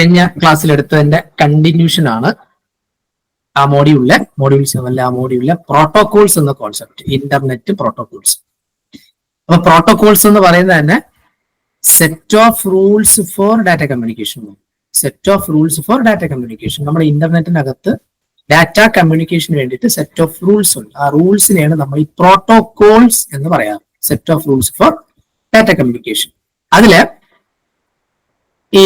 കഴിഞ്ഞ ക്ലാസ്സിൽ എടുത്തതിന്റെ കണ്ടിന്യൂഷൻ ആണ് ആ മോഡ്യൂളിലെ മോഡ്യൂൾസ് അല്ല ആ മോഡ്യൂളിലെ പ്രോട്ടോകോൾസ് എന്ന കോൺസെപ്റ്റ് ഇന്റർനെറ്റ് പ്രോട്ടോകോൾസ് അപ്പൊ പ്രോട്ടോകോൾസ് എന്ന് പറയുന്നത് തന്നെ set of rules for data communication set of rules for data communication നമ്മുടെ ഇന്റർനെറ്റിനകത്ത് ഡാറ്റ കമ്മ്യൂണിക്കേഷൻ വേണ്ടിയിട്ട് സെറ്റ് ഓഫ് റൂൾസ് ഉണ്ട്. ആ റൂൾസിനെയാണ് നമ്മൾ ഈ പ്രോട്ടോകോൾസ് എന്ന് പറയാറ്. Set of rules for data communication അതിൽ ഈ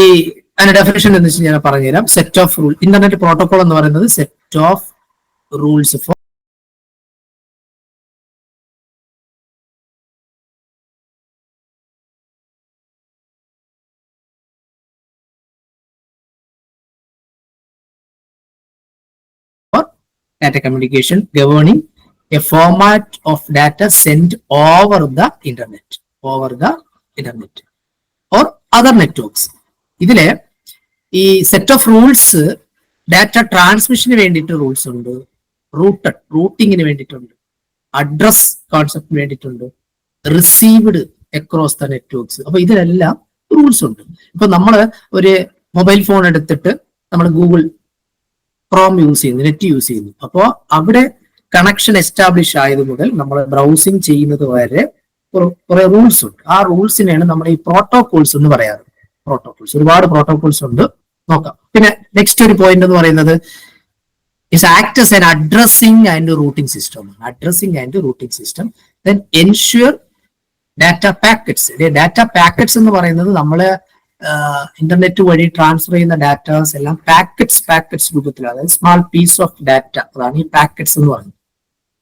അതിന്റെ ഡെഫിനേഷൻ എന്ന് വെച്ചാൽ ഞാൻ പറഞ്ഞുതരാം. Set of rule internet protocol എന്ന് പറയുന്നത് set of rules for data communication governing a format of data send over the internet over the internet or other networks ഇതിൽ ഈ സെറ്റ് ഓഫ് റൂൾസ് ഡാറ്റ ട്രാൻസ്മിഷന് വേണ്ടിയിട്ട് റൂൾസ് ഉണ്ട്. Routed റൂട്ടിങ്ങിന് വേണ്ടിയിട്ടുണ്ട്. Address കോൺസെപ്റ്റിന് വേണ്ടിയിട്ടുണ്ട്. റിസീവ്ഡ് അക്രോസ് ദ നെറ്റ്വർക്ക്സ് അപ്പൊ ഇതിലെല്ലാം റൂൾസ് ഉണ്ട്. ഇപ്പൊ നമ്മൾ ഒരു മൊബൈൽ ഫോൺ എടുത്തിട്ട് നമ്മൾ ഗൂഗിൾ ക്രോം യൂസ് ചെയ്യുന്നു നെറ്റ് യൂസ് ചെയ്യുന്നു. അപ്പോൾ അവിടെ കണക്ഷൻ എസ്റ്റാബ്ലിഷ് ആയത് മുതൽ നമ്മൾ ബ്രൗസിങ് ചെയ്യുന്നത് വരെ കുറെ റൂൾസ് ഉണ്ട്. ആ റൂൾസിനെയാണ് നമ്മൾ ഈ പ്രോട്ടോകോൾസ് എന്ന് പറയാറ്. പ്രോട്ടോകോൾസ് ഒരുപാട് പ്രോട്ടോകോൾസ് ഉണ്ട്. നോക്കാം. പിന്നെ നെക്സ്റ്റ് ഒരു പോയിന്റ് എന്ന് പറയുന്നത് is act as an addressing and routing system addressing and routing system then ensure data packets data packets എന്ന് പറയുന്നത് നമ്മൾ ഇന്റർനെറ്റ് വഴി ട്രാൻസ്ഫർ ചെയ്യുന്ന ഡാറ്റാസ് എല്ലാം പാക്കറ്റ്സ് പാക്കറ്റ്സ് രൂപത്തിൽ അതായത് സ്മാൾ പീസ് ഓഫ് ഡാറ്റ അതാണ് ഈ പാക്കറ്റ്സ് എന്ന് പറയുന്നത്.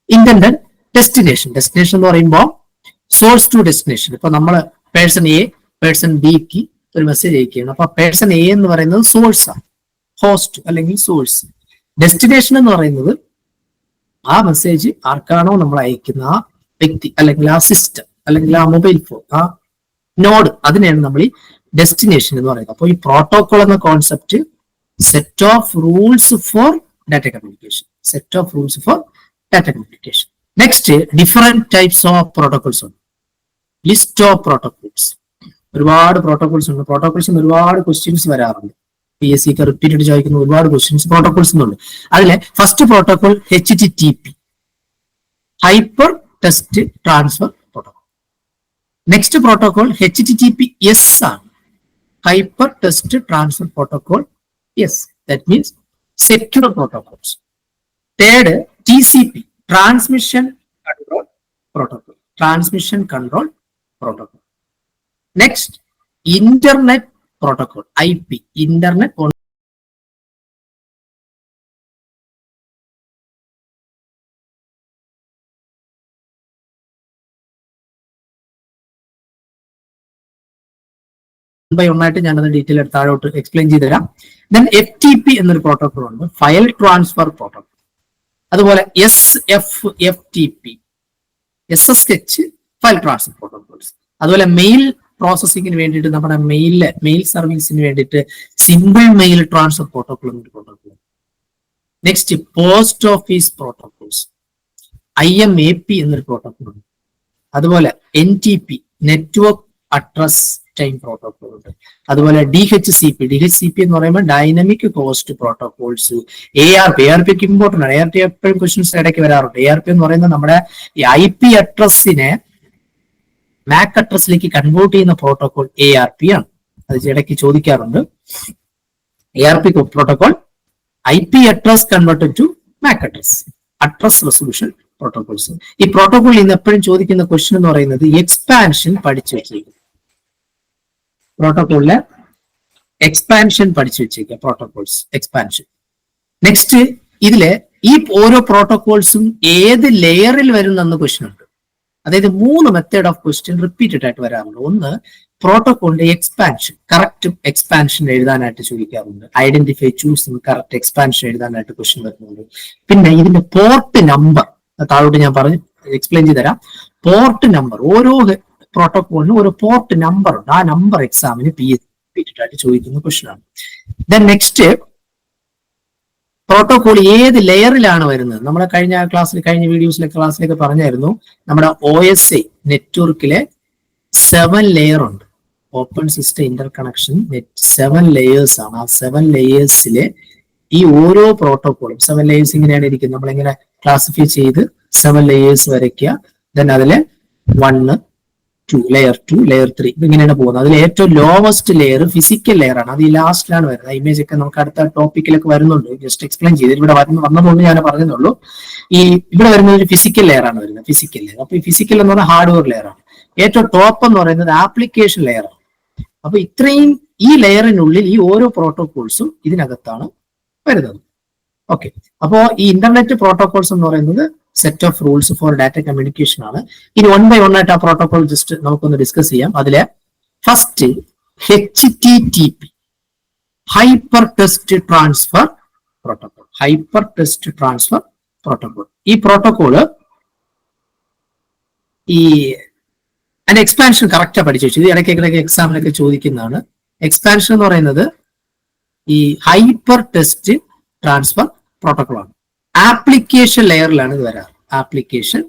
ഇന്റർനെറ്റ് ഡെസ്റ്റിനേഷൻ ഡെസ്റ്റിനേഷൻ എന്ന് പറയുമ്പോൾ സോഴ്സ് ടു ഡെസ്റ്റിനേഷൻ ഇപ്പൊ നമ്മൾ പേഴ്സൺ എ പേഴ്സൺ ബിക്ക് ഒരു മെസ്സേജ് അയക്കുകയാണ്. അപ്പൊ പേഴ്സൺ എ എന്ന് പറയുന്നത് സോഴ്സ് ആണ്. ഹോസ്റ്റ് അല്ലെങ്കിൽ സോഴ്സ് ഡെസ്റ്റിനേഷൻ എന്ന് പറയുന്നത് ആ മെസ്സേജ് ആർക്കാണോ നമ്മൾ അയക്കുന്ന ആ വ്യക്തി അല്ലെങ്കിൽ ആ സിസ്റ്റം അല്ലെങ്കിൽ ആ മൊബൈൽ ഫോൺ ആ നോഡ് അതിനെയാണ് നമ്മൾ ഈ ഡെസ്റ്റിനേഷൻ എന്ന് പറയുന്നത്. അപ്പോൾ ഈ പ്രോട്ടോകോൾ എന്ന concept set of rules for data communication set of rules for data communication next different types of protocols ഉണ്ട് ലിസ്റ്റ് ഓഫ് പ്രോട്ടോകോൾസ് ഒരുപാട് പ്രോട്ടോകോൾസ് ഉണ്ട്. പ്രോട്ടോകോൾസ് ഒരുപാട് ക്വസ്റ്റ്യൻസ് വരാറുണ്ട്. പി എസ് സിക്ക് റിപ്പീറ്റഡ് ചോദിക്കുന്ന ഒരുപാട് ക്വസ്റ്റ്യൻസ് പ്രോട്ടോകോൾസ് ഉണ്ട്. അതിലെ first protocol H T T P hyper text transfer protocol next protocol H T T P S ആണ്. Hyper text transfer protocol S that means secure protocols third T C P transmission control protocol transmission control protocol next internet protocol I P internet by ഒന്നായിട്ട് ഞാനത് detail താഴോട്ട് explain ചെയ്ത് തരാം. Then F T P എന്നൊരു protocol ഉണ്ട്. File transfer protocol അതുപോലെ S F F T P S S H file transfer protocols അതുപോലെ mail പ്രോസസ്സിങ്ങിന് വേണ്ടിയിട്ട് നമ്മുടെ മെയിലിൽ മെയിൽ സർവീസിന് വേണ്ടിയിട്ട് സിമ്പിൾ മെയിൽ ട്രാൻസ്ഫർ പ്രോട്ടോകോൾ എന്നൊരു കൊണ്ടുവരുന്നത്. Next post office protocols I M A P എന്നൊരു പ്രോട്ടോകോൾ ഉണ്ട്. അതുപോലെ N T P network address time protocol ഉണ്ട്. അതുപോലെ D H C P D H C P എന്ന് പറയുമ്പോൾ dynamic cost protocols A R P A R P ഒക്കെ important ആണ്. A R P എപ്പോഴും ക്വസ്റ്റ്യൻസ് ഇടയ്ക്ക് വരാറുണ്ട്. എ ആർ പി എന്ന് പറയുന്നത് നമ്മുടെ ഐ പി അഡ്രസ്സിനെ മാക് അഡ്രസ്സിലേക്ക് കൺവേർട്ട് ചെയ്യുന്ന പ്രോട്ടോകോൾ എ ആർ പി ആണ്. അത് ഇടയ്ക്ക് ചോദിക്കാറുണ്ട്. A R P protocol I P address converted to MAC address address resolution protocols ഈ പ്രോട്ടോകോളിൽ നിന്ന് എപ്പോഴും ചോദിക്കുന്ന ക്വസ്റ്റ്യൻ എന്ന് പറയുന്നത് എക്സ്പാൻഷൻ പഠിച്ചു വെച്ചിരിക്കും പ്രോട്ടോകോളിലെ എക്സ്പാൻഷൻ പഠിച്ചു വെച്ചേക്കുക പ്രോട്ടോകോൾസ് എക്സ്പാൻഷൻ നെക്സ്റ്റ് ഇതിൽ ഈ ഓരോ പ്രോട്ടോകോൾസും ഏത് ലെയറിൽ വരുന്നെന്ന് ക്വസ്റ്റ്യൻ ഉണ്ട്. അതായത് മൂന്ന് മെത്തേഡ് ഓഫ് ക്വസ്റ്റ്യൻ റിപ്പീറ്റഡ് ആയിട്ട് വരാറുണ്ട്. ഒന്ന് പ്രോട്ടോകോളിന്റെ എക്സ്പാൻഷൻ കറക്റ്റ് എക്സ്പാൻഷൻ എഴുതാനായിട്ട് ചോദിക്കാറുണ്ട്. ഐഡന്റിഫൈ ചൂസ് കറക്റ്റ് എക്സ്പാൻഷൻ എഴുതാനായിട്ട് ക്വസ്റ്റ്യൻ വരുന്നുണ്ട്. പിന്നെ ഇതിന്റെ പോർട്ട് നമ്പർ താഴോട്ട് ഞാൻ പറഞ്ഞു എക്സ്പ്ലെയിൻ ചെയ്ത് തരാം. പോർട്ട് നമ്പർ ഓരോ പ്രോട്ടോകോളിന് ഒരു പോർട്ട് നമ്പർ ഉണ്ട്. ആ നമ്പർ എക്സാമിന് പി റിപ്പീറ്റഡ് ആയിട്ട് ചോദിക്കുന്ന ക്വസ്റ്റ്യൻ ആണ്. ദെൻ നെക്സ്റ്റ് പ്രോട്ടോകോൾ ഏത് ലെയറിലാണ് വരുന്നത്? നമ്മുടെ കഴിഞ്ഞ ക്ലാസ്സിൽ കഴിഞ്ഞ വീഡിയോസിലെ ക്ലാസ്സിലൊക്കെ പറഞ്ഞായിരുന്നു. നമ്മുടെ ഒ എസ് എ നെറ്റ്വർക്കിലെ സെവൻ ലെയർ ഉണ്ട്. Open system inter connection seven layers ആണ്. ആ സെവൻ ലെയേഴ്സിലെ ഈ ഓരോ പ്രോട്ടോകോളും സെവൻ ലെയേഴ്സ് ഇങ്ങനെയാണ് ഇരിക്കുന്നത്. നമ്മളിങ്ങനെ ക്ലാസിഫൈ ചെയ്ത് സെവൻ ലെയേഴ്സ് വരയ്ക്കുക? ദെൻ അതിലെ one to layer two layer three ഇങ്ങനെയാണ് പോകുന്നത്. അതിൽ ഏറ്റവും ലോവസ്റ്റ് ലെയർ ഫിസിക്കൽ ലെയർ ആണ്. അത് ഈ ലാസ്റ്റിലാണ് വരുന്നത്. ഇമേജ് ഒക്കെ നമുക്ക് അടുത്ത ടോപ്പിക്കിലൊക്കെ വരുന്നുണ്ട്. ജസ്റ്റ് എക്സ്പ്ലെയിൻ ചെയ്ത്. ഇവിടെ വരുന്ന വന്നതുകൊണ്ട് ഞാൻ പറഞ്ഞതുള്ളൂ. ഈ ഇവിടെ വരുന്നത് ഒരു ഫിസിക്കൽ ലെയർ ആണ് വരുന്നത്. ഫിസിക്കൽ ലെയർ അപ്പൊ ഈ ഫിസിക്കൽ എന്ന് പറഞ്ഞാൽ ഹാർഡ്വെയർ ലെയർ ആണ്. ഏറ്റവും ടോപ്പ് എന്ന് പറയുന്നത് ആപ്ലിക്കേഷൻ ലെയർ ആണ്. അപ്പൊ ഇത്രയും ഈ ലെയറിനുള്ളിൽ ഈ ഓരോ പ്രോട്ടോകോൾസും ഇതിനകത്താണ് വരുന്നത്. ഓക്കെ അപ്പോ ഈ ഇന്റർനെറ്റ് പ്രോട്ടോകോൾസ് എന്ന് പറയുന്നത് set of rules for data communication ആണ്. ഇനി വൺ ബൈ വൺ ആയിട്ട് ആ പ്രോട്ടോകോൾ ജസ്റ്റ് നമുക്കൊന്ന് ഡിസ്കസ് ചെയ്യാം. അതിലെ first H T T P hyper text transfer protocol hyper text transfer protocol ഈ പ്രോട്ടോകോൾ ഈ അതിന്റെ എക്സ്പാൻഷൻ കറക്റ്റാ പഠിച്ചു വെച്ചു. ഇത് ഇടയ്ക്കിടയ്ക്ക് എക്സാമിനൊക്കെ ചോദിക്കുന്നതാണ്. എക്സ്പാൻഷൻ എന്ന് പറയുന്നത് ഈ ഹൈപ്പർ ടെസ്റ്റ് ട്രാൻസ്ഫർ പ്രോട്ടോകോൾ ആണ്. ആപ്ലിക്കേഷൻ ലെയറിലാണ് ഇത് വരാറ്. Application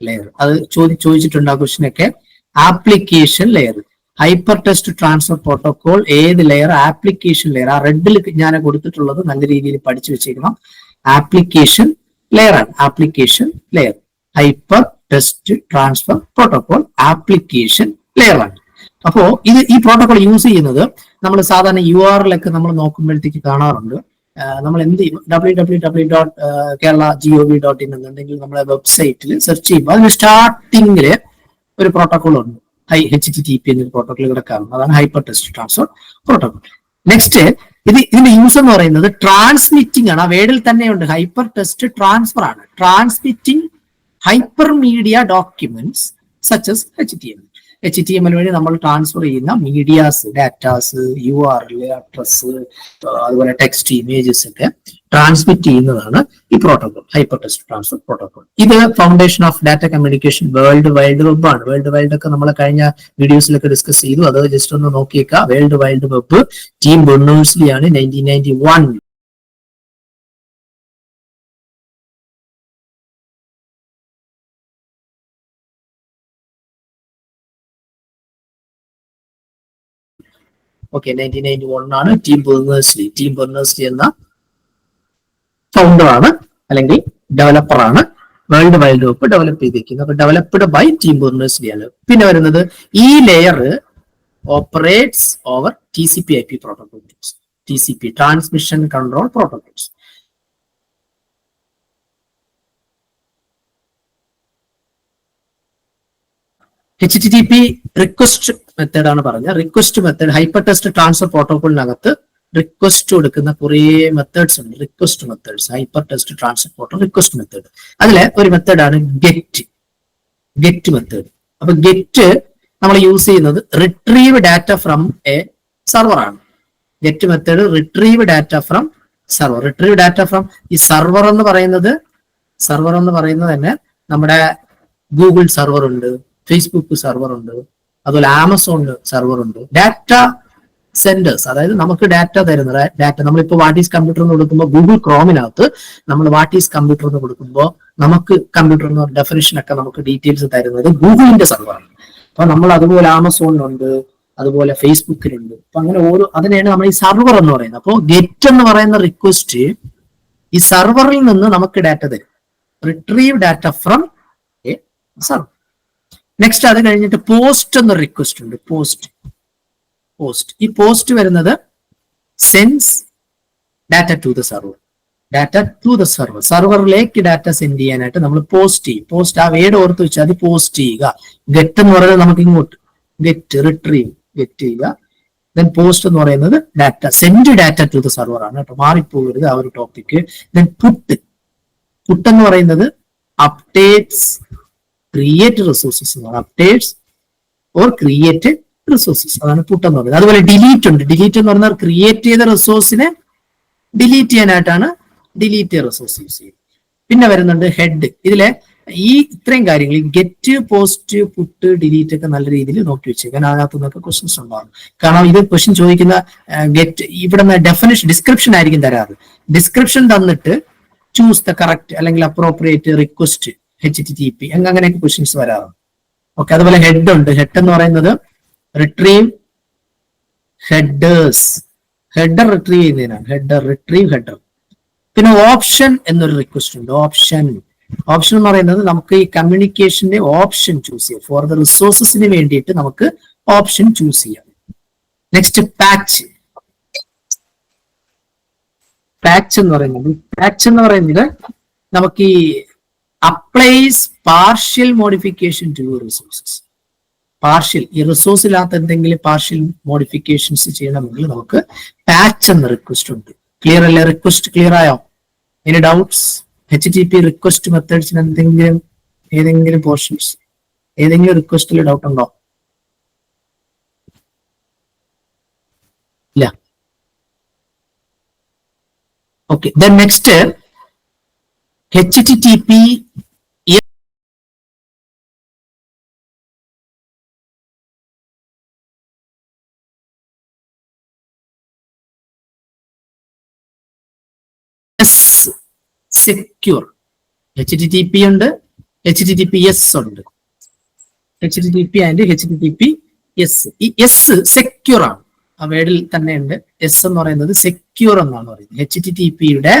layer. അത് ചോദി ചോദിച്ചിട്ടുണ്ട് ആ ക്വസ്റ്റിനൊക്കെ application layer. Hyper text transfer protocol ഏത് ലെയർ? Application layer. ആ റെഡിൽ ഞാൻ കൊടുത്തിട്ടുള്ളത് നല്ല രീതിയിൽ പഠിച്ചു വെച്ചിരിക്കണം ആപ്ലിക്കേഷൻ ലെയർ ആണ്. Application layer. Hyper text transfer protocol application layer ആണ്. അപ്പോ ഇത് ഈ പ്രോട്ടോകോൾ യൂസ് ചെയ്യുന്നത് നമ്മൾ സാധാരണ യു ആർ ഒക്കെ നമ്മൾ നോക്കുമ്പോഴത്തേക്ക് കാണാറുണ്ട്. നമ്മൾ എന്ത് ചെയ്യും? W W W dot Kerala G O V dot in എന്നുണ്ടെങ്കിൽ നമ്മളെ വെബ്സൈറ്റിൽ സെർച്ച് ചെയ്യുമ്പോൾ അതിന് സ്റ്റാർട്ടിങ്ങിൽ ഒരു പ്രോട്ടോകോൾ ഉണ്ട്. ഹൈ എച്ച് ടി ടി പി എന്നൊരു പ്രോട്ടോകോൾ കാണും അതാണ് hyper text transfer protocol next ഇത് ഇതിന്റെ യൂസ് എന്ന് പറയുന്നത് ട്രാൻസ്മിറ്റിംഗ് ആണ്. ആ വേർഡിൽ തന്നെയുണ്ട്. ഹൈപ്പർ ടെസ്റ്റ് ട്രാൻസ്ഫർ ആണ് transmitting hyper media documents such as H T M H T M L വഴി നമ്മൾ ട്രാൻസ്ഫർ ചെയ്യുന്ന medias datas U R L address അതുപോലെ ടെക്സ്റ്റ് ഇമേജസ് ഒക്കെ ട്രാൻസ്മിറ്റ് ചെയ്യുന്നതാണ് ഈ protocol hyper text transfer protocol ഇത് foundation of data communication world wide web ആണ്. World wide ഒക്കെ നമ്മൾ കഴിഞ്ഞ വീഡിയോസിലൊക്കെ ഡിസ്കസ് ചെയ്തു. അത് ജസ്റ്റ് ഒന്ന് നോക്കിയേക്കാം. World wide web Tim Berners Lee ആണ് nineteen ninety one okay nineteen ninety വണ്ണാണ് Tim Berners Lee Tim Berners Lee എന്ന ഫൗണ്ടറാണ് അല്ലെങ്കിൽ ഡെവലപ്പറാണ് വേൾഡ് വൈഡ് വെബ് ഡെവലപ്പ് ചെയ്തിരിക്കുന്നത് അപ്പൊ ഡെവലപ്ഡ് ബൈ ടീം ബെർണേഴ്സ്ലി ആണ്. പിന്നെ വരുന്നത് ഈ layer operates over T C P I P protocols T C P transmission control protocols H T T P request method ആണ് പറഞ്ഞത്. Request method hyper text transfer പ്രോട്ടോകോളിനകത്ത് request കൊടുക്കുന്ന കുറേ methods ഉണ്ട്. Request methods hyper text transfer protocol request method അതിലെ ഒരു മെത്തേഡാണ് get get method അപ്പൊ get നമ്മൾ യൂസ് ചെയ്യുന്നത് retrieve data from a server ആണ്. Get method retrieve data from server retrieve data from ഈ സെർവർ എന്ന് പറയുന്നത് സെർവർ എന്ന് പറയുന്നത് തന്നെ നമ്മുടെ ഗൂഗിൾ സെർവർ ഉണ്ട് ഫേസ്ബുക്ക് സെർവർ ഉണ്ട് അതുപോലെ ആമസോണിൽ സെർവർ ഉണ്ട്. ഡാറ്റ സെന്റേഴ്സ് അതായത് നമുക്ക് ഡാറ്റ തരുന്ന ഡാറ്റ നമ്മളിപ്പോൾ വാട്ട് ഈസ് കമ്പ്യൂട്ടർ എന്ന് കൊടുക്കുമ്പോൾ ഗൂഗിൾ ക്രോമിനകത്ത് നമ്മൾ വാട്ട് ഈസ് കമ്പ്യൂട്ടർ എന്ന് കൊടുക്കുമ്പോൾ നമുക്ക് കമ്പ്യൂട്ടർ എന്ന ഡെഫിനേഷൻ ഒക്കെ നമുക്ക് ഡീറ്റെയിൽസ് തരുന്നത് ഗൂഗിളിന്റെ സെർവറാണ് അപ്പൊ നമ്മൾ അതുപോലെ ആമസോണിലുണ്ട് അതുപോലെ ഫേസ്ബുക്കിലുണ്ട് അപ്പൊ അങ്ങനെ ഓരോ അതിനെയാണ് നമ്മൾ ഈ സെർവർ എന്ന് പറയുന്നത്. അപ്പോൾ ഗെറ്റ് എന്ന് പറയുന്ന റിക്വസ്റ്റ് ഈ സെർവറിൽ നിന്ന് നമുക്ക് ഡാറ്റ തരും. Retrieve data from a server next അത് കഴിഞ്ഞിട്ട് പോസ്റ്റ് എന്ന റിക്വസ്റ്റ് ഉണ്ട്. പോസ്റ്റ് പോസ്റ്റ് ഈ പോസ്റ്റ് വരുന്നത് sends data to the server data to the server സർവറിലേക്ക് data send ചെയ്യാനായിട്ട് നമ്മൾ പോസ്റ്റ് ചെയ്യും. പോസ്റ്റ് ആ വേഡ് ഓർത്ത് വെച്ചാൽ അത് പോസ്റ്റ് ചെയ്യുക. ഗെറ്റ് എന്ന് പറയുന്നത് നമുക്ക് ഇങ്ങോട്ട്. ഗെറ്റ് റിട്രീവ് ഗെറ്റ് ചെയ്യുക. ദെൻ പോസ്റ്റ് എന്ന് പറയുന്നത് data send data to the server ആണ് കേട്ടോ. മാറിപ്പോകരുത് ആ ഒരു ടോപ്പിക്ക് ദെൻ പുട്ട് പുട്ട് എന്ന് പറയുന്നത് അപ്ഡേറ്റ്സ് ക്രിയേറ്റ് റിസോഴ്സസ് എന്നാണ് അപ്ഡേറ്റ്സ് ഓർ ക്രിയേറ്റ് റിസോഴ്സസ് അതാണ് പുട്ട് പറയുന്നത് അതുപോലെ ഡിലീറ്റ് ഉണ്ട്. ഡിലീറ്റ് എന്ന് പറഞ്ഞാൽ ക്രിയേറ്റ് ചെയ്ത റിസോഴ്സിനെ ഡിലീറ്റ് ചെയ്യാനായിട്ടാണ് ഡിലീറ്റ് റിസോഴ്സ് യൂസ് ചെയ്യുന്നത്. പിന്നെ വരുന്നുണ്ട് ഹെഡ് ഇതിലെ ഈ ഇത്രയും കാര്യങ്ങൾ ഗെറ്റ് പോസ്റ്റ് പുട്ട് ഡിലീറ്റ് ഒക്കെ നല്ല രീതിയിൽ നോക്കി വെച്ചേക്കാൻ അതിനകത്ത് നിന്നൊക്കെ ക്വസ്റ്റ്യൻസ് ഉണ്ടാവും കാരണം ഇത് ക്വസ്റ്റ്യൻ ചോദിക്കുന്ന ഗെറ്റ് ഇവിടെ ഡെഫിനേഷൻ ഡിസ്ക്രിപ്ഷൻ ആയിരിക്കും തരാറ്. ഡിസ്ക്രിപ്ഷൻ തന്നിട്ട് ചൂസ് ദ കറക്റ്റ് അല്ലെങ്കിൽ appropriate request H T T P അങ്ങനെയൊക്കെ ക്വസ്റ്റ്യൻസ് വരാറുണ്ട് ഓക്കെ അതുപോലെ ഹെഡ് ഉണ്ട്. ഹെഡ് എന്ന് പറയുന്നത് റിട്രീവ് ഹെഡേഴ്സ് ഹെഡർ റിട്രീവ് ചെയ്യുന്നതിനാണ്. ഹെഡർ റിട്രീവ് ഹെഡർ പിന്നെ ഓപ്ഷൻ എന്നൊരു റിക്വസ്റ്റ് ഉണ്ട്. ഓപ്ഷൻ ഓപ്ഷൻ എന്ന് പറയുന്നത് നമുക്ക് ഈ കമ്മ്യൂണിക്കേഷന്റെ ഓപ്ഷൻ ചൂസ് ചെയ്യാം. ഫോർ ദ റിസോഴ്സസിന് വേണ്ടിയിട്ട് നമുക്ക് ഓപ്ഷൻ ചൂസ് ചെയ്യാം. നെക്സ്റ്റ് പാച്ച് പാച്ച് എന്ന് പറയുന്നത് പാച്ച് എന്ന് പറയുന്നത് നമുക്ക് ഈ applies partial modification to resources partial ഈ റിസോഴ്സ് ഇല്ലാത്ത എന്തെങ്കിലും പാർഷ്യൽ മോഡിഫിക്കേഷൻസ് ചെയ്യണമെങ്കിൽ നമുക്ക് പാച്ച് എന്ന റിക്വസ്റ്റ് ഉണ്ട്. ക്ലിയർ അല്ലേ? റിക്വസ്റ്റ് ക്ലിയർ ആയോ? Any doubts H T P request മെത്തേഡ്സിന് എന്തെങ്കിലും ഏതെങ്കിലും പോർഷൻസ് ഏതെങ്കിലും റിക്വസ്റ്റിൽ ഡൗട്ട് ഉണ്ടോ? ഇല്ല. Okay then next H T T S secure H T T P ഉണ്ട് H T T P S ഉണ്ട്. H T T P and H T T P S ഈ S secure ആണ്. ആ വേർഡിൽ തന്നെ ഉണ്ട് എസ് എന്ന് പറയുന്നത് സെക്യൂർ എന്നാണ് പറയുന്നത്. എച്ച് ടി ടി പിയുടെ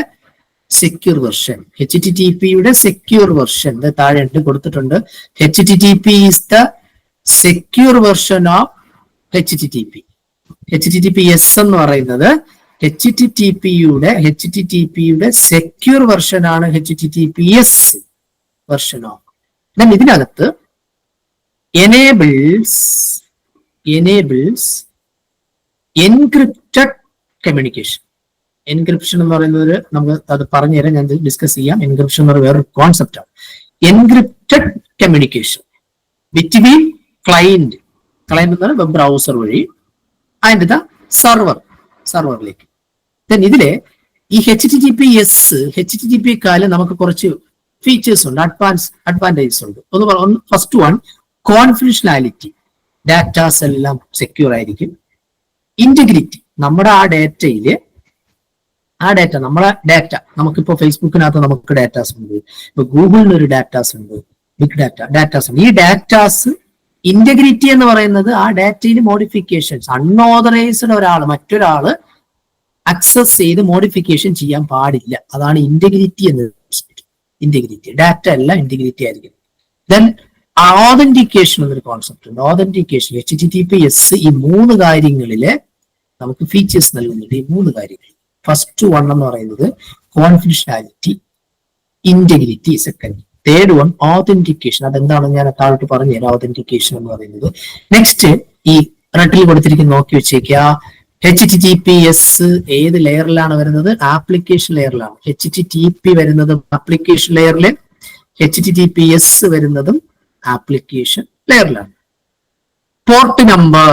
secure version H T T പിയുടെ സെക്യൂർ വെർഷൻ താഴെ കൊടുത്തിട്ടുണ്ട്. H T T P is the secure version of H T T P H T T P S എന്ന് പറയുന്നത് എച്ച് ടി ടി പിയുടെ H T T പിയുടെ secure version ആണ് H T T P S version of എന്നാൽ ഇതിനകത്ത് enables enables encrypted communication. Encryption എന്ന് പറയുന്നത് നമുക്ക് അത് പറഞ്ഞുതരാം ഞാൻ ഡിസ്കസ് ചെയ്യാം. എൻക്രിപ്ഷൻ എന്ന് പറയുന്ന വേറൊരു കോൺസെപ്റ്റാണ് encrypted communication between client client എന്ന് പറയുന്നത് വെബ് ബ്രൗസർ വഴി ദ സർവർ സർവറിലേക്ക് ഇതിലെ ഈ H T G P S H T G P കാലം നമുക്ക് കുറച്ച് ഫീച്ചേഴ്സ് ഉണ്ട്. അഡ്വാൻസ് അഡ്വാന്റേജസ് ഉണ്ട്. ഒന്ന് ഫസ്റ്റ് വൺ കോൺഫിഡൻഷ്യാലിറ്റി ഡാറ്റാസ് എല്ലാം സെക്യൂർ ആയിരിക്കും. ഇന്റഗ്രിറ്റി നമ്മുടെ ആ ഡാറ്റയിൽ ആ ഡാറ്റ നമ്മളെ ഡാറ്റ നമുക്കിപ്പോ ഫേസ്ബുക്കിനകത്ത് നമുക്ക് ഡാറ്റാസ് ഉണ്ട്. ഇപ്പൊ ഗൂഗിളിന് ഒരു ഡാറ്റാസ് ഉണ്ട്. ബിഗ് ഡാറ്റ ഡാറ്റാസ് ഉണ്ട്. ഈ ഡാറ്റാസ് ഇന്റഗ്രിറ്റി എന്ന് പറയുന്നത് ആ ഡാറ്റയിൽ മോഡിഫിക്കേഷൻസ് അൺഓതറൈസ്ഡ് ഒരാൾ മറ്റൊരാൾ അക്സസ് ചെയ്ത് മോഡിഫിക്കേഷൻ ചെയ്യാൻ പാടില്ല. അതാണ് ഇന്റഗ്രിറ്റി എന്ന് ഇന്റഗ്രിറ്റി ഡാറ്റ അല്ല ഇന്റഗ്രിറ്റി ആയിരിക്കും. ദെൻ ഓതന്റിക്കേഷൻ എന്നൊരു കോൺസെപ്റ്റ് ഉണ്ട്. Authentication H T T P S ഈ മൂന്ന് കാര്യങ്ങളിലെ നമുക്ക് ഫീച്ചേഴ്സ് നൽകുന്നുണ്ട്. ഈ മൂന്ന് കാര്യങ്ങൾ. ഫസ്റ്റ് വൺ എന്ന് പറയുന്നത് confidentiality integrity second third one authentication അതെന്താണെന്ന് ഞാൻ താഴോട്ട് പറഞ്ഞു തരാം ഓതന്റിക്കേഷൻ എന്ന് പറയുന്നത്. നെക്സ്റ്റ് ഈ റെട്ടിൽ കൊടുത്തിരിക്കുന്ന നോക്കി വെച്ചേക്കുക H T T P S ഏത് ലെയറിലാണ് വരുന്നത്? ആപ്ലിക്കേഷൻ ലെയറിലാണ് എച്ച് ടി ടി പി വരുന്നത് ആപ്ലിക്കേഷൻ ലെയറിൽ H T T P S വരുന്നതും application ലെയറിലാണ് port number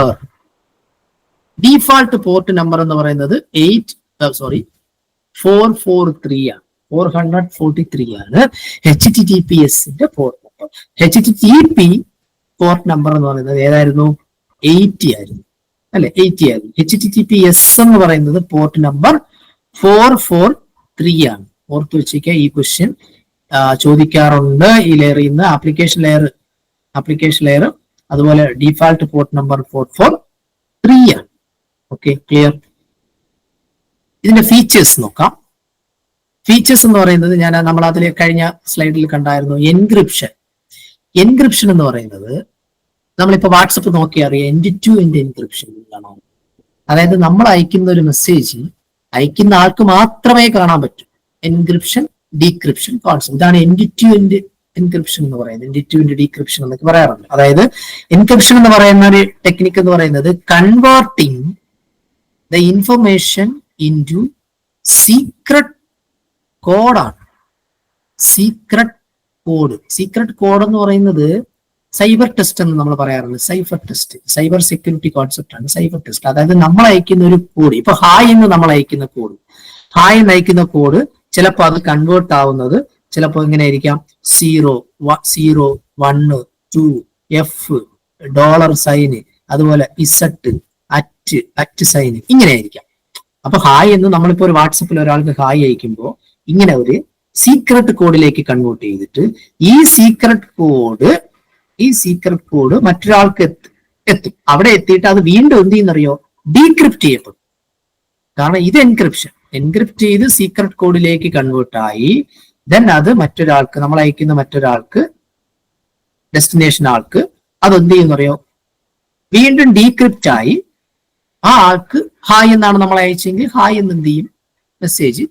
default port number എന്ന് പറയുന്നത് eight sorry four four three ആണ്. ഫോർ ഹൺഡ്രഡ് ഫോർട്ടി ത്രീ ആണ് എച്ച് ടി ടി പി എസിന്റെ port number H T T P port number എന്ന് പറയുന്നത് ഏതായിരുന്നു? Eighty ആയിരുന്നു. അല്ലെ? എയ്റ്റി ആയിരുന്നു. H T T P S എന്ന് പറയുന്നത് port number four four three ആണ്. ഓർത്ത് വെച്ചേക്ക ഈ ക്വസ്റ്റ്യൻ ചോദിക്കാറുണ്ട്. ഈ ലെയറിൽ നിന്ന് ആപ്ലിക്കേഷൻ ലെയർ ആപ്ലിക്കേഷൻ ലെയർ അതുപോലെ default port number four four three ആണ്. ഓക്കെ ക്ലിയർ ഇതിന്റെ ഫീച്ചേഴ്സ് നോക്കാം. ഫീച്ചേഴ്സ് എന്ന് പറയുന്നത് ഞാൻ നമ്മൾ അതിൽ കഴിഞ്ഞ സ്ലൈഡിൽ കണ്ടായിരുന്നു എൻക്രിപ്ഷൻ എൻക്രിപ്ഷൻ എന്ന് പറയുന്നത് നമ്മളിപ്പോ വാട്സപ്പ് നോക്കി അറിയാം എൻഡ് ടു എൻഡ് എൻക്രിപ്ഷൻ കാണാം അതായത് നമ്മൾ അയക്കുന്ന ഒരു മെസ്സേജ് അയക്കുന്ന ആൾക്ക് മാത്രമേ കാണാൻ പറ്റൂ. എൻക്രിപ്ഷൻ ഡീക്രിപ്ഷൻ കോൺസെപ്റ്റ് ഇതാണ് എൻഡ് ടു എൻഡ് എൻക്രിപ്ഷൻ എന്ന് പറയുന്നത്. എൻഡ് ടു എൻഡ് ഡീക്രിപ്ഷൻ എന്നൊക്കെ പറയാറുണ്ട്. അതായത് എൻക്രിപ്ഷൻ എന്ന് പറയുന്ന ഒരു ടെക്നിക് എന്ന് പറയുന്നത് converting the information into secret കോഡാണ് സീക്രട്ട് കോഡ് സീക്രട്ട് കോഡ് എന്ന് പറയുന്നത് സൈബർ ടെസ്റ്റ് എന്ന് നമ്മൾ പറയാറുണ്ട്. Cyber test cyber security concept ആണ്. സൈബർ ടെസ്റ്റ് അതായത് നമ്മൾ അയക്കുന്ന ഒരു കോഡ് ഇപ്പൊ ഹായ് എന്ന് നമ്മൾ അയക്കുന്ന കോഡ് ഹായ് എന്ന് അയക്കുന്ന കോഡ് ചിലപ്പോൾ അത് കൺവേർട്ട് ആവുന്നത് ചിലപ്പോൾ ഇങ്ങനെ ആയിരിക്കാം zero zero one two F dollar sign അതുപോലെ ഇസട്ട് അറ്റ് അറ്റ് സൈന് ഇങ്ങനെ ആയിരിക്കാം അപ്പൊ ഹായ് എന്ന് നമ്മളിപ്പോ ഒരു വാട്സപ്പിൽ ഒരാൾക്ക് ഹായ് അയക്കുമ്പോൾ ഇങ്ങനെ ഒരു സീക്രട്ട് കോഡിലേക്ക് കൺവേർട്ട് ചെയ്തിട്ട് ഈ സീക്രട്ട് കോഡ് ഈ സീക്രട്ട് കോഡ് മറ്റൊരാൾക്ക് എത്തും അവിടെ എത്തിയിട്ട് അത് വീണ്ടും എന്ത് ചെയ്യുന്നറിയോ? ഡീക്രിപ്റ്റ് ചെയ്യപ്പെടും. കാരണം ഇത് എൻക്രിപ്ഷൻ എൻക്രിപ്റ്റ് ചെയ്ത് സീക്രട്ട് കോഡിലേക്ക് കൺവേർട്ട് ആയി ദെൻ അത് മറ്റൊരാൾക്ക് നമ്മൾ അയക്കുന്ന മറ്റൊരാൾക്ക് ഡെസ്റ്റിനേഷൻ ആൾക്ക് അത് എന്ത് ചെയ്യുന്നറിയോ? വീണ്ടും ഡീക്രിപ്റ്റ് ആയി ആ ആൾക്ക് ഹായ് എന്നാണ് നമ്മൾ അയച്ചെങ്കിൽ ഹായ് എന്ന് എന്ത് ചെയ്യും? മെസ്സേജ്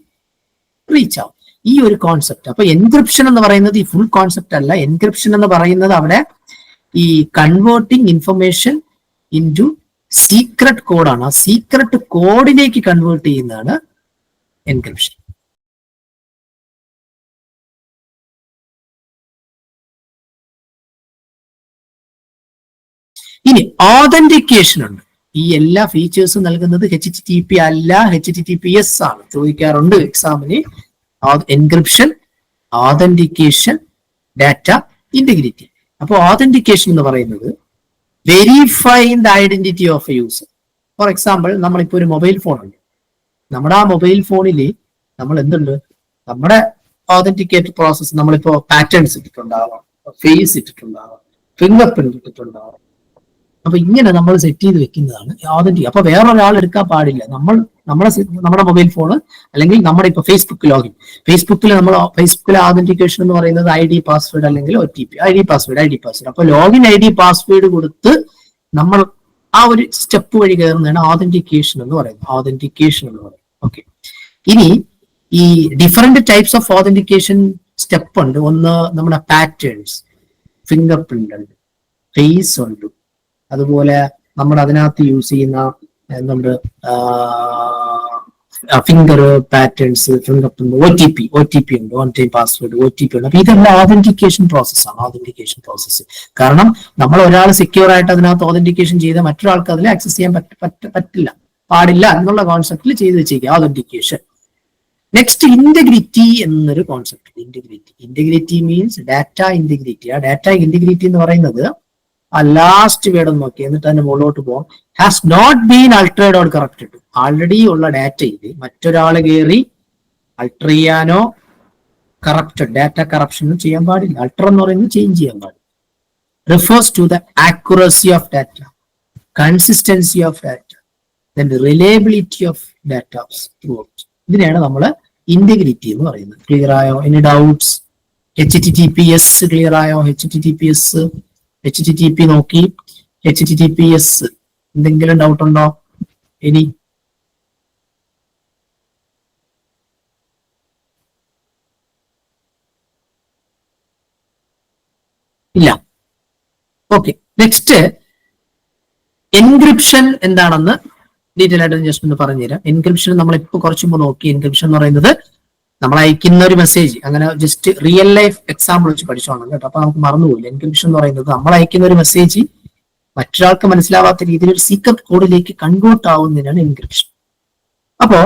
റീച്ച് ആവും. ഈ ഒരു കോൺസെപ്റ്റ് അപ്പൊ എൻക്രിപ്ഷൻ എന്ന് പറയുന്നത് ഈ ഫുൾ കോൺസെപ്റ്റ് അല്ല. എൻക്രിപ്ഷൻ എന്ന് പറയുന്നത് അവിടെ ഈ converting information into secret കോഡാണ് ആ സീക്രട്ട് കോഡിലേക്ക് കൺവേർട്ട് ചെയ്യുന്നതാണ് എൻക്രിപ്ഷൻ ഇനി ഓതന്റിക്കേഷൻ ഉണ്ട്. ഈ എല്ലാ ഫീച്ചേഴ്സും നൽകുന്നത് എച്ച് ടി ടി പി അല്ല. H T T P S ആണ്. ചോദിക്കാറുണ്ട് എക്സാമിന് എൻക്രിപ്ഷൻ ഓതന്റിക്കേഷൻ ഡാറ്റ ഇന്റഗ്രിറ്റി അപ്പോൾ ഓതന്റിക്കേഷൻ എന്ന് പറയുന്നത് verifying the identity of a user for example നമ്മളിപ്പോ ഒരു മൊബൈൽ ഫോൺ ഉണ്ട്. നമ്മുടെ ആ മൊബൈൽ ഫോണിൽ നമ്മൾ എന്തുണ്ട്? നമ്മുടെ ഓതന്റിക്കേറ്റ് പ്രോസസ് നമ്മളിപ്പോ പാറ്റേൺസ് ഇട്ടിട്ടുണ്ടാവാം. ഫേസ് ഇട്ടിട്ടുണ്ടാവാം. ഫിംഗർ പ്രിന്റ് ഇട്ടിട്ടുണ്ടാവാം. അപ്പൊ ഇങ്ങനെ നമ്മൾ സെറ്റ് ചെയ്ത് വെക്കുന്നതാണ് യാതൊരു അപ്പൊ വേറൊരാൾ എടുക്കാൻ പാടില്ല. നമ്മൾ നമ്മുടെ നമ്മുടെ മൊബൈൽ ഫോൺ അല്ലെങ്കിൽ നമ്മുടെ ഇപ്പൊ ഫേസ്ബുക്ക് ലോഗിൻ ഫേസ്ബുക്കിൽ നമ്മൾ ഫേസ്ബുക്കിലെ ആതന്റിക്കേഷൻ എന്ന് പറയുന്നത് ഐ ഡി പാസ്വേഡ് അല്ലെങ്കിൽ O T P I D password I D password അപ്പൊ ലോഗിൻ ഐ ഡി പാസ്വേഡ് കൊടുത്ത് നമ്മൾ ആ ഒരു സ്റ്റെപ്പ് വഴി കയറുന്നതാണ് ആതന്റിക്കേഷൻ എന്ന് പറയുന്നത്. ആതന്റിക്കേഷൻ എന്ന് പറയുന്നത്. ഓക്കെ ഇനി ഈ different types of authentication step ഉണ്ട്. ഒന്ന് നമ്മുടെ പാറ്റേൺസ് ഫിംഗർ പ്രിന്റ് ഉണ്ട് ഫേസ് ഉണ്ട് അതുപോലെ നമ്മൾ അതിനകത്ത് യൂസ് ചെയ്യുന്ന എന്തുണ്ട് finger patterns fingerprint O T P O T P ഉണ്ട് on time password O T P ഉണ്ട്. അപ്പൊ ഇതെല്ലാം ഓതന്റിക്കേഷൻ പ്രോസസ്സാണ് ഓതന്റിക്കേഷൻ പ്രോസസ്സ് കാരണം നമ്മൾ ഒരാൾ സെക്യൂർ ആയിട്ട് അതിനകത്ത് ഓതന്റിക്കേഷൻ ചെയ്ത മറ്റൊരാൾക്ക് അതിൽ ആക്സസ് ചെയ്യാൻ പറ്റ- പറ്റ- പറ്റില്ല പാടില്ല എന്നുള്ള കോൺസെപ്റ്റിൽ ചെയ്ത് വെച്ചേക്കുക ഓതന്റിക്കേഷൻ നെക്സ്റ്റ് ഇന്റഗ്രിറ്റി എന്നൊരു concept integrity integrity means data integrity ആ ഡാറ്റ ഇന്റഗ്രിറ്റി എന്ന് പറയുന്നത് ആ ലാസ്റ്റ് വേർഡ് ഒന്ന് നോക്കി എന്നിട്ട് അതിന്റെ മുകളിലോട്ട് പോകാം has not been altered or corrected already ഉള്ള ഡാറ്റയിൽ മറ്റൊരാൾ കയറി അൾട്ടർ ചെയ്യാനോ കറപ്റ്റഡ് ഡാറ്റ കറപ്ഷൻ ചെയ്യാൻ പാടില്ല. അൾട്ടർ എന്ന് പറയുന്നത് ചേഞ്ച് ചെയ്യാൻ പാടില്ല. Refers to the accuracy of data consistency of data then the of data data throughout. ഇതിനെയാണ് നമ്മൾ ഇന്റഗ്രിറ്റി എന്ന് പറയുന്നത്. ക്ലിയർ ആയോ? Any doubts H T T P S clear ആയോ? H T T P S H T T P നോക്കി. H T T P S എന്തെങ്കിലും doubt ഉണ്ടോ? ഇനി. ഇല്ല. ഓക്കെ നെക്സ്റ്റ് എൻക്രിപ്ഷൻ എന്താണെന്ന് ഡീറ്റെയിൽ ആയിട്ട് ജസ്റ്റ് ഒന്ന് പറഞ്ഞുതരാം. എൻക്രിപ്ഷൻ നമ്മൾ ഇപ്പൊ കുറച്ച് മുമ്പ് നോക്കി. എൻക്രിപ്ഷൻ എന്ന് പറയുന്നത് നമ്മൾ അയക്കുന്ന ഒരു മെസ്സേജ് അങ്ങനെ ജസ്റ്റ് റിയൽ ലൈഫ് എക്സാമ്പിൾ വെച്ച് പഠിച്ചോണം കേട്ടോ. അപ്പൊ നമുക്ക് മറന്നുപോയില്ല എൻക്രിപ്ഷൻ എന്ന് പറയുന്നത് നമ്മൾ അയക്കുന്ന ഒരു മെസ്സേജ് മറ്റൊരാൾക്ക് മനസ്സിലാവാത്ത രീതിയിൽ ഒരു സീക്രട്ട് കോഡിലേക്ക് കൺവേർട്ട് ആവുന്നതിനാണ് എൻക്രിപ്ഷൻ അപ്പോ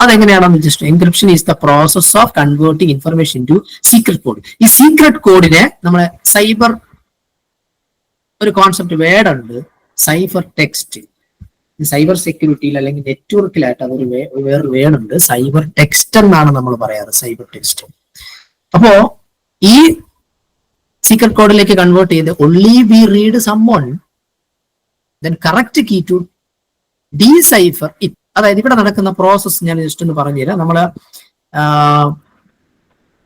അതെങ്ങനെയാണെന്ന് just encryption is the process of converting information to secret code ഈ സീക്രട്ട് കോഡിനെ നമ്മളെ സൈബർ ഒരു കോൺസെപ്റ്റ് വേർഡ് ഉണ്ട്. സൈബർ ടെക്സ്റ്റ് സൈബർ സെക്യൂരിറ്റിയിൽ അല്ലെങ്കിൽ നെറ്റ്വർക്കിലായിട്ട് അതൊരു വേറൊരു വേർഡുണ്ട് സൈബർ ടെക്സ്റ്റ് എന്നാണ് നമ്മൾ പറയാറ് സൈബർ ടെക്സ്റ്റ്. അപ്പോ ഈ സീക്രട്ട് കോഡിലേക്ക് കൺവേർട്ട് ചെയ്ത് only we read someone then correct key to decipher it അതായത് ഇവിടെ നടക്കുന്ന പ്രോസസ്സ് ഞാൻ ജസ്റ്റ് ഒന്ന് പറഞ്ഞുതരാം നമ്മൾ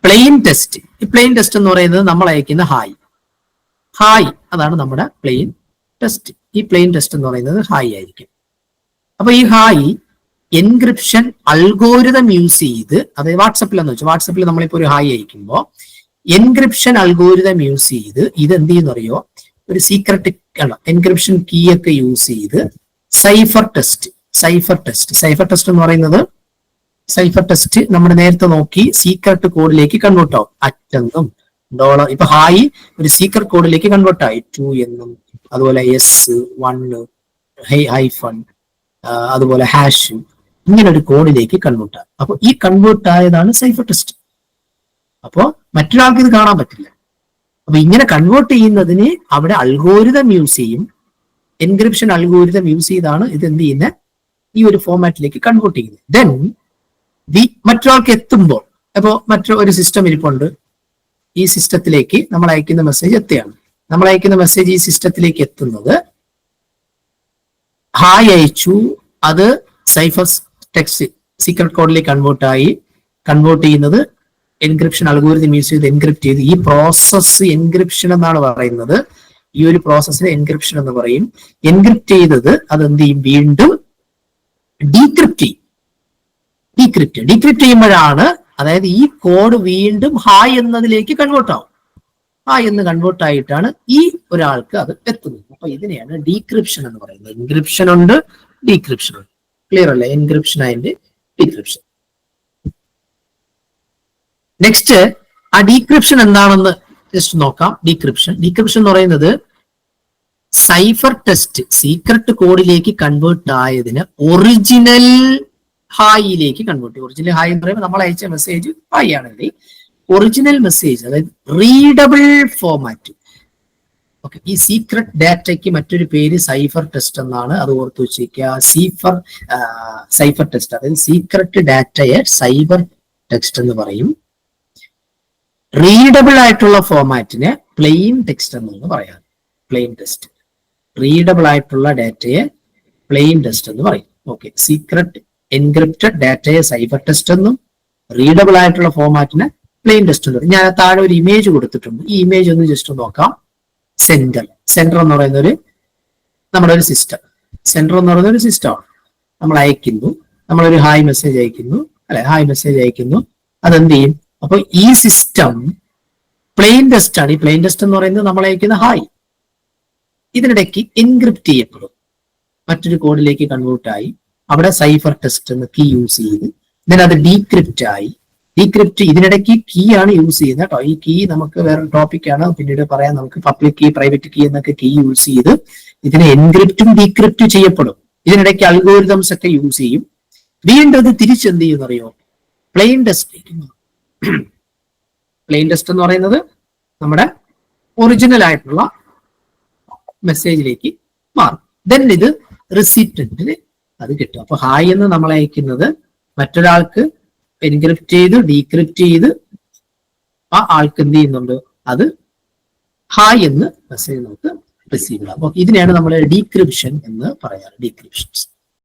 പ്ലെയിൻ ടെസ്റ്റ് ഈ പ്ലെയിൻ ടെസ്റ്റ് എന്ന് പറയുന്നത് നമ്മൾ അയക്കുന്ന ഹായ് ഹായ് അതാണ് നമ്മുടെ പ്ലെയിൻ ടെസ്റ്റ് ഈ പ്ലെയിൻ ടെസ്റ്റ് എന്ന് പറയുന്നത് ഹായ് ആയിരിക്കും. അപ്പൊ ഈ ഹായ് എൻക്രിപ്ഷൻ അൽഗോരിതം യൂസ് ചെയ്ത് അതായത് വാട്സപ്പിൽ എന്ന് വെച്ചാൽ വാട്സപ്പിൽ നമ്മളിപ്പോ ഒരു ഹായ് അയക്കുമ്പോൾ എൻക്രിപ്ഷൻ അൽഗോരിതം യൂസ് ചെയ്ത് ഇത് എന്ത് ചെയ്യുന്ന അറിയോ? ഒരു സീക്രട്ട് എൻക്രിപ്ഷൻ കീ ഒക്കെ യൂസ് ചെയ്ത് cipher test cipher test. Cipher test എന്ന് പറയുന്നത് സൈഫർ ടെസ്റ്റ് നമ്മൾ നേരത്തെ നോക്കി സീക്രട്ട് കോഡിലേക്ക് കൺവേർട്ട് ആവും. അറ്റെന്നും ഡോളർ ഇപ്പൊ ഹായ് ഒരു സീക്രട്ട് കോഡിലേക്ക് കൺവേർട്ട് ആയി ടു എന്നും. അതുപോലെ S one hi hi hyphen അതുപോലെ ഹാഷ് ഇങ്ങനെ ഒരു കോഡിലേക്ക് കൺവേർട്ട് ആകും. അപ്പൊ ഈ കൺവേർട്ട് ആയതാണ് സൈഫർ ടെസ്റ്റ് അപ്പോ മറ്റൊരാൾക്ക് ഇത് കാണാൻ പറ്റില്ല. അപ്പൊ ഇങ്ങനെ കൺവേർട്ട് ചെയ്യുന്നതിന് അവിടെ അൽഗോരിതം യൂസ് ചെയ്യും. എൻക്രിപ്ഷൻ അൽഗോരിതം യൂസ് ചെയ്താണ് ഇത് എന്ത് ചെയ്യുന്നത് ഈ ഒരു ഫോർമാറ്റിലേക്ക് കൺവേർട്ട് ചെയ്യുന്നത് ദെൻ ദി മറ്റൊരാൾക്ക് എത്തുമ്പോൾ അപ്പോ മറ്റൊരു സിസ്റ്റം ഇരിപ്പുണ്ട്. ഈ സിസ്റ്റത്തിലേക്ക് നമ്മൾ അയക്കുന്ന മെസ്സേജ് എത്തുകയാണ്. നമ്മൾ അയക്കുന്ന മെസ്സേജ് ഈ സിസ്റ്റത്തിലേക്ക് എത്തുന്നത് ഹായ് അയച്ചു അത് സൈഫർ ടെക്സ്റ്റ് സീക്രട്ട് കോഡിലേക്ക് കൺവേർട്ട് ആയി. കൺവേർട്ട് ചെയ്യുന്നത് എൻക്രിപ്ഷൻ അൽഗോരിതം യൂസ് ചെയ്ത് എൻക്രിപ്റ്റ് ചെയ്ത് ഈ പ്രോസസ്സ് എൻക്രിപ്ഷൻ എന്നാണ് പറയുന്നത്. ഈ ഒരു പ്രോസസ്സിന് എൻക്രിപ്ഷൻ എന്ന് പറയും. എൻക്രിപ്റ്റ് ചെയ്തത് അത് എന്ത് ചെയ്യും? വീണ്ടും ഡീക്രിപ്റ്റ് ചെയ്യും. ഡീക്രിപ്റ്റ് ഡീക്രിപ്റ്റ് ചെയ്യുമ്പോഴാണ് അതായത് ഈ കോഡ് വീണ്ടും ഹായ് എന്നതിലേക്ക് കൺവേർട്ട് ആവും. ഹായ് എന്ന് കൺവേർട്ട് ആയിട്ടാണ് ഈ ഒരാൾക്ക് അത് എത്തുന്നത്. അപ്പൊ ഇതിനെയാണ് ഡീക്രിപ്ഷൻ എന്ന് പറയുന്നത്. എൻക്രിപ്ഷൻ ഉണ്ട് ഡീക്രിപ്ഷൻ ഉണ്ട്. ക്ലിയർ അല്ലേ? എൻക്രിപ്ഷൻ അതിന്റെ ഡീക്രിപ്ഷൻ നെക്സ്റ്റ് ആ ഡീക്രിപ്ഷൻ എന്താണെന്ന് ജസ്റ്റ് നോക്കാം. ഡീക്രിപ്ഷൻ ഡീക്രിപ്ഷൻ എന്ന് പറയുന്നത് സൈഫർ ടെസ്റ്റ് സീക്രട്ട് കോഡിലേക്ക് കൺവേർട്ട് ആയതിന് ഒറിജിനൽ ഹായിലേക്ക് കൺവേർട്ട് ഒറിജിനൽ ഹായ് എന്ന് പറയുമ്പോൾ നമ്മൾ അയച്ച മെസ്സേജ് ഹായ് ആണെങ്കിൽ ഒറിജിനൽ മെസ്സേജ് അതായത് റീഡബിൾ ഫോമാറ്റ് ഓക്കെ ഈ സീക്രട്ട് ഡാറ്റയ്ക്ക് മറ്റൊരു പേര് സൈഫർ ടെസ്റ്റ് എന്നാണ് അത് ഓർത്ത് വെച്ചിരിക്കുക. സീഫർ സൈഫർ ടെസ്റ്റ് അതായത് സീക്രട്ട് ഡാറ്റയെ സൈബർ ടെക്സ്റ്റ് എന്ന് പറയും. റീഡബിൾ ആയിട്ടുള്ള ഫോമാറ്റിനെ പ്ലെയിൻ ടെക്സ്റ്റ് എന്നാണ് പറയാറ് പ്ലെയിൻ ടെസ്റ്റ് റീഡബിൾ ആയിട്ടുള്ള ഡാറ്റയെ പ്ലെയിൻ ടെസ്റ്റ് എന്ന് പറയും. ഓക്കെ സീക്രട്ട് എൻക്രിപ്റ്റഡ് ഡാറ്റയെ സൈഫർ ടെസ്റ്റ് എന്നും റീഡബിൾ ആയിട്ടുള്ള ഫോമാറ്റിനെ പ്ലെയിൻ ടെസ്റ്റ് എന്ന് പറയും ഞാൻ താഴെ ഒരു ഇമേജ് കൊടുത്തിട്ടുണ്ട്. ഈ ഇമേജ് ഒന്ന് ജസ്റ്റ് നോക്കാം. സെന്റർ സെന്റർ എന്ന് പറയുന്ന ഒരു നമ്മുടെ ഒരു സിസ്റ്റം സെന്റർ എന്ന് പറയുന്ന ഒരു സിസ്റ്റമാണ് നമ്മൾ അയക്കുന്നു. നമ്മളൊരു ഹായ് മെസ്സേജ് അയക്കുന്നു. അല്ലെ? ഹായ് മെസ്സേജ് അയക്കുന്നു. അതെന്ത് ചെയ്യും? അപ്പൊ ഈ സിസ്റ്റം പ്ലെയിൻ ടെസ്റ്റ് ആണ്. ഈ പ്ലെയിൻ ടെസ്റ്റ് എന്ന് പറയുന്നത് നമ്മൾ അയക്കുന്ന ഹായ് ഇതിനിടയ്ക്ക് എൻക്രിപ്റ്റ് ചെയ്യപ്പെടും. മറ്റൊരു കോഡിലേക്ക് കൺവേർട്ട് ആയി. അവിടെ സൈഫർ ടെസ്റ്റ് എന്ന കീ യൂസ് ചെയ്ത്. ദെൻ അത് ഡീക്രിപ്റ്റ് ആയി. ഡീക്രിപ്റ്റ് ഇതിനിടയ്ക്ക് കീ ആണ് യൂസ് ചെയ്യുന്നത് കേട്ടോ. ഈ കീ നമുക്ക് വേറൊരു ടോപ്പിക് ആണ്. പിന്നീട് പറയാം നമുക്ക് പബ്ലിക് കീ പ്രൈവറ്റ് കീ എന്നൊക്കെ കീ യൂസ് ചെയ്ത് ഇതിനെ എൻക്രിപ്റ്റും ഡീക്രിപ്റ്റ് ചെയ്യപ്പെടും. ഇതിനിടയ്ക്ക് അൽഗോരിതംസ് ഒക്കെ യൂസ് ചെയ്യും. വീണ്ടും അത് തിരിച്ചെന്ത് ചെയ്യുന്ന അറിയോ? പ്ലെയിൻ ടെസ്റ്റിലേക്ക് പ്ലെയിൻ ടെസ്റ്റ് എന്ന് പറയുന്നത് നമ്മുടെ ഒറിജിനൽ ആയിട്ടുള്ള മെസ്സേജിലേക്ക് മാറും. ദെൻ ഇത് റിസിപ്റ്റിന് അത് കിട്ടും. അപ്പൊ ഹായ് എന്ന് നമ്മൾ അയക്കുന്നത് മറ്റൊരാൾക്ക് എൻക്രിപ്റ്റ് ചെയ്ത് ഡീക്രിപ്റ്റ് ചെയ്ത് ആ ആൾക്ക് എന്ത് ചെയ്യുന്നുണ്ട്? അത് ഹായ് എന്ന് മെസ്സേജ് നമുക്ക് റിസീവ് ചെയ്യാം. അപ്പൊ ഇതിനെയാണ് നമ്മൾ ഡീക്രിപ്ഷൻ എന്ന് പറയാറ്. ഡീക്രിപ്ഷൻസ്